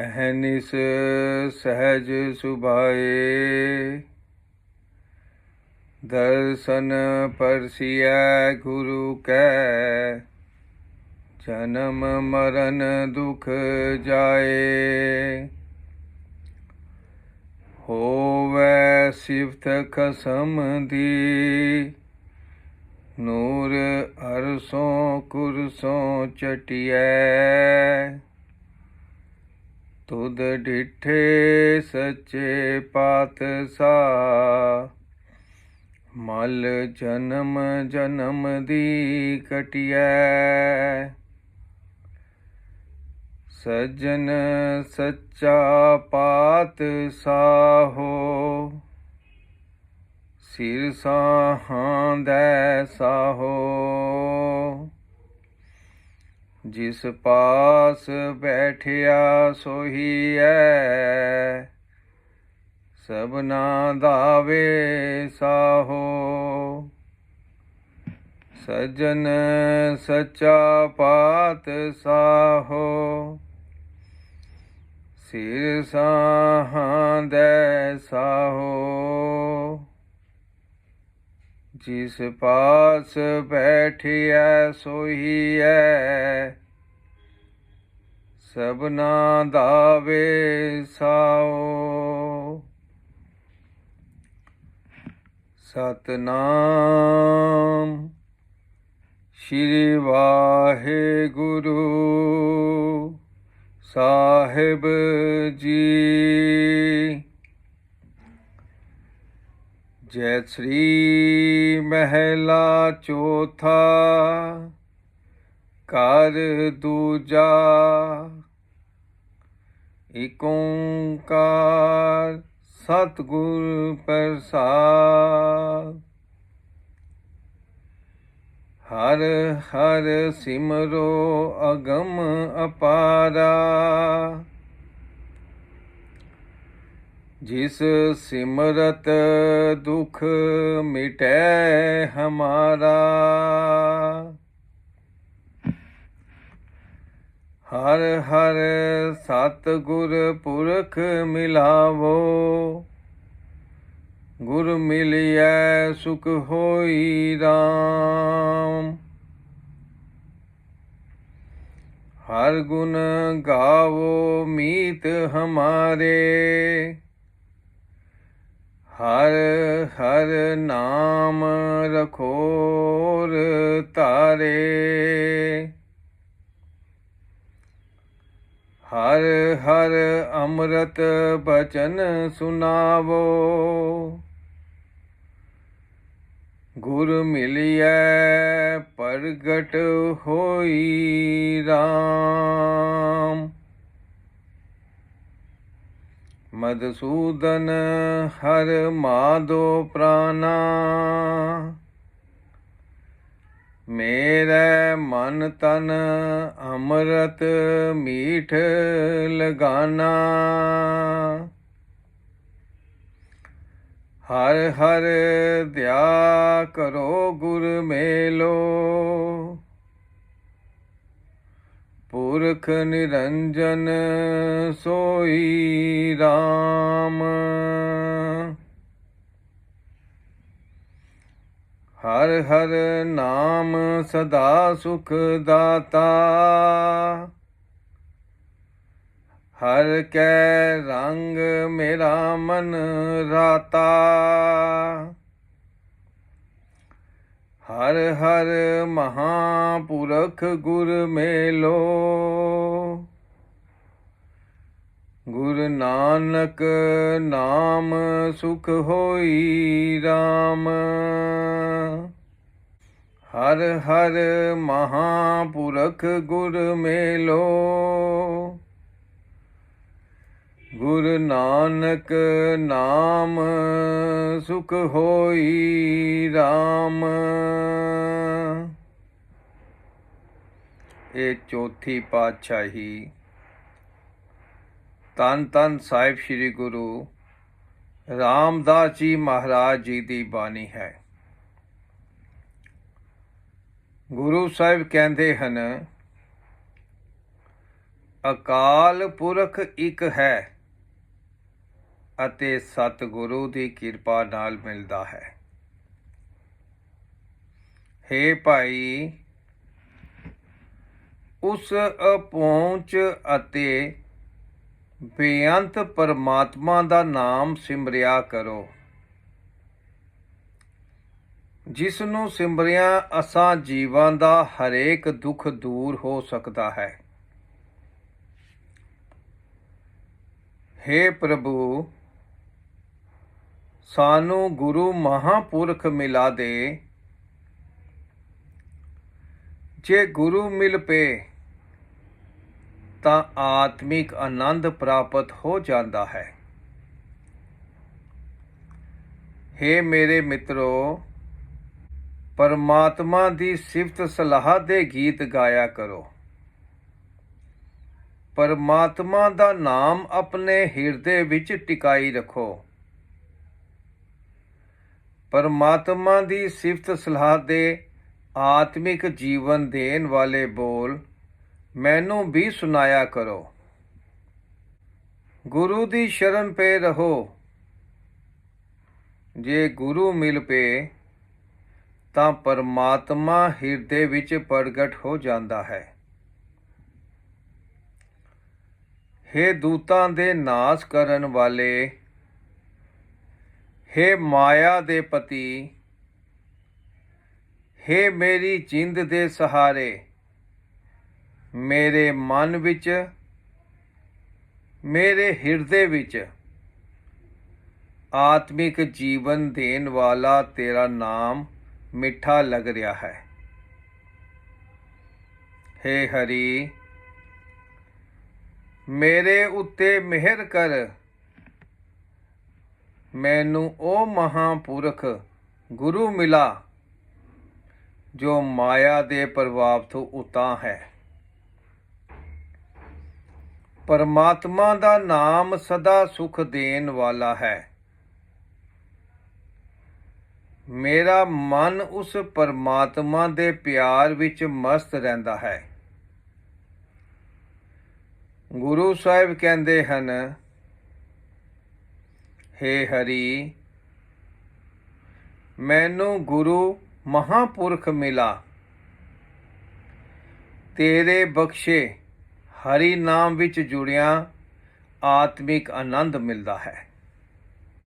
ਅਹਨਿਸ ਸਹਿਜ ਸੁਭਾਏ। ਦਰਸ਼ਨ ਪਰਸਿਐ ਗੁਰੂ ਕੈ, ਜਨਮ ਮਰਨ ਦੁਖ ਜਾਏ। ਹੋਵੇ ਸਿਫਤ ਖਸਮ ਦੀ, ਨੂਰ ਅਰਸੋਂ ਕੁਰਸੋਂ ਚਟਿਐ। ਤੁਧ ਡਿਠੇ ਸੱਚੇ ਪਾਤਸ਼ਾਹ। ਮਲ ਜਨਮ ਜਨਮ ਦੀ ਕਟਿਐ। ਸਜਨ ਸੱਚਾ ਪਾਤਸ਼ਾਹੋ। ਸਿਰ ਸਾਹਾਂ ਦੈ ਸਾਹੋ। ਜਿਸ ਪਾਸ ਬੈਠਿਆ ਸੋਈ ਐ। ਸਭਨਾ ਦਾਵੇ ਸਾਹੋ। ਸਜਨ ਸੱਚਾ ਪਾਤ ਸਾਹੋ। ਸਿਰ ਸਾਹਾਂ ਦੇ ਸਾਹੋ। ਜਿਸ ਪਾਸ ਬੈਠਿਆ ਸੋਈ ਐ ਸਭਨਾ ਦਾਵੇ ਸਾਓ। ਸਤਨਾਮ ਸ਼੍ਰੀ ਵਾਹਿਗੁਰੂ ਸਾਹਿਬ ਜੀ। ਜੈ ਸ੍ਰੀ ਮਹਿਲਾ ਚੌਥਾ ਕਰ ਦੂਜਾ ਏਕ ਓੰਕਾਰ ਸਤਿਗੁਰ ਪ੍ਰਸਾਦ। ਹਰ ਹਰ ਸਿਮਰੋ ਅਗਮ ਅਪਾਰਾ ਜਿਸ ਸਿਮਰਤ ਦੁਖ ਮਿਟੈ ਹਮਾਰਾ। ਹਰ ਹਰ ਸਤ ਗੁਰ ਪੁਰਖ ਮਿਲਾਵੋ। ਗੁਰ ਮਿਲਿਐ ਸੁਖ ਹੋਈ RAM ਹਰ ਗੁਣ ਗਾਵੋ ਮੀਤ ਹਮਾਰੇ। ਹਰ ਹਰ ਨਾਮ ਰਖੋਰ ਤਾਰੇ ਹਰ ਹਰ ਅੰਮ੍ਰਿਤ ਬਚਨ ਸੁਨਾਵੋ। ਗੁਰ ਮਿਲਿਐ ਪ੍ਰਗਟ ਹੋਈ RAM ਮਦਸੂਦਨ ਹਰ ਮਾਦੋ ਪ੍ਰਾਨਾ। ਮੇਰੇ ਮਨ ਤਨ ਅੰਮ੍ਰਿਤ ਮੀਠ ਲਗਾਨਾ। ਹਰ ਹਰ ਦਿਆ ਕਰੋ ਗੁਰ ਮੇਲੋ। ਪੁਰਖ ਨਿਰੰਜਨ ਸੋਈ RAM ਹਰ ਹਰ ਨਾਮ ਸਦਾ ਸੁਖ ਦਾਤਾ। ਹਰ ਕੈ ਰੰਗ ਮੇਰਾ ਮਨ ਰਾਤਾ। ਹਰ ਹਰ ਮਹਾਪੁਰਖ ਗੁਰ ਮੇਲੋ। ਗੁਰ ਨਾਨਕ ਨਾਮ ਸੁਖ ਹੋਈ RAM ਹਰ ਹਰ ਮਹਾਪੁਰਖ ਗੁਰ ਮੇਲੋ। ਗੁਰ ਨਾਨਕ ਨਾਮ ਸੁਖ ਹੋਈ RAM ਇਹ ਚੌਥੀ ਪਾਤਸ਼ਾਹੀ ਤਨ ਤਨ ਸਾਹਿਬ ਸ੍ਰੀ ਗੁਰੂ ਰਾਮਦਾਸ ਜੀ ਮਹਾਰਾਜ ਜੀ ਦੀ ਬਾਣੀ ਹੈ। ਗੁਰੂ ਸਾਹਿਬ ਕਹਿੰਦੇ ਹਨ, ਅਕਾਲ ਪੁਰਖ ਇੱਕ ਹੈ ਅਤੇ ਸਤਿਗੁਰੂ ਦੀ ਕਿਰਪਾ ਨਾਲ ਮਿਲਦਾ ਹੈ। ਹੇ ਭਾਈ, ਉਸ ਅਪਹੁੰਚ ਅਤੇ ਬੇਅੰਤ ਪਰਮਾਤਮਾ ਦਾ ਨਾਮ ਸਿਮਰਿਆ ਕਰੋ ਜਿਸ ਨੂੰ ਸਿਮਰਿਆ ਅਸਾਂ ਜੀਵਾਂ ਦਾ ਹਰੇਕ ਦੁੱਖ ਦੂਰ ਹੋ ਸਕਦਾ ਹੈ। ਹੇ ਪ੍ਰਭੂ ਸਾਨੂੰ ਗੁਰੂ ਮਹਾਪੁਰਖ ਮਿਲਾ ਦੇ। ਜੇ ਗੁਰੂ ਮਿਲ ਪਏ ਤਾਂ ਆਤਮਿਕ ਆਨੰਦ ਪ੍ਰਾਪਤ ਹੋ ਜਾਂਦਾ ਹੈ। ਹੇ ਮੇਰੇ ਮਿੱਤਰੋ, ਪਰਮਾਤਮਾ ਦੀ ਸਿਫਤ ਸਲਾਹ ਦੇ ਗੀਤ ਗਾਇਆ ਕਰੋ। ਪਰਮਾਤਮਾ ਦਾ ਨਾਮ ਆਪਣੇ ਹਿਰਦੇ ਵਿੱਚ ਟਿਕਾਈ ਰੱਖੋ। ਪਰਮਾਤਮਾ ਦੀ ਸਿਫਤ ਸਲਾਹ ਦੇ ਆਤਮਿਕ ਜੀਵਨ ਦੇਣ ਵਾਲੇ ਬੋਲ ਮੈਨੂੰ ਵੀ ਸੁਨਾਇਆ ਕਰੋ। ਗੁਰੂ ਦੀ ਸ਼ਰਨ ਪੇ ਰਹੋ। ਜੇ ਗੁਰੂ ਮਿਲ ਪਏ ਤਾਂ ਪਰਮਾਤਮਾ ਹਿਰਦੇ ਵਿੱਚ ਪ੍ਰਗਟ ਹੋ ਜਾਂਦਾ ਹੈ। ਹੇ ਦੂਤਾਂ ਦੇ ਨਾਸ ਕਰਨ ਵਾਲੇ ਹੇ ਮਾਇਆ ਦੇ ਪਤੀ, ਹੇ ਮੇਰੀ ਜਿੰਦ ਦੇ ਸਹਾਰੇ, ਮੇਰੇ ਮਨ ਵਿੱਚ, ਮੇਰੇ ਹਿਰਦੇ ਵਿੱਚ ਆਤਮਿਕ ਜੀਵਨ ਦੇਣ ਵਾਲਾ ਤੇਰਾ ਨਾਮ ਮਿੱਠਾ ਲੱਗ ਰਿਹਾ ਹੈ। ਹੇ ਹਰੀ, ਮੇਰੇ ਉੱਤੇ ਮਿਹਰ ਕਰ। ਮੈਨੂੰ ਉਹ ਮਹਾਪੁਰਖ ਗੁਰੂ ਮਿਲਾ ਜੋ ਮਾਇਆ ਦੇ ਪ੍ਰਭਾਵ ਤੋਂ ਉਤਾ ਹੈ। ਪਰਮਾਤਮਾ ਦਾ ਨਾਮ ਸਦਾ ਸੁਖ ਦੇਣ ਵਾਲਾ ਹੈ। ਮੇਰਾ ਮਨ ਉਸ ਪਰਮਾਤਮਾ ਦੇ ਪਿਆਰ ਵਿੱਚ ਮਸਤ ਰਹਿੰਦਾ ਹੈ। ਗੁਰੂ ਸਾਹਿਬ ਕਹਿੰਦੇ ਹਨ ਹੇ ਹਰੀ, ਮੈਨੂੰ ਗੁਰੂ ਮਹਾਪੁਰਖ ਮਿਲਾ। ਤੇਰੇ ਬਖਸ਼ੇ ਹਰੀ ਨਾਮ ਵਿੱਚ ਜੁੜਿਆ ਆਤਮਿਕ ਆਨੰਦ ਮਿਲਦਾ ਹੈ।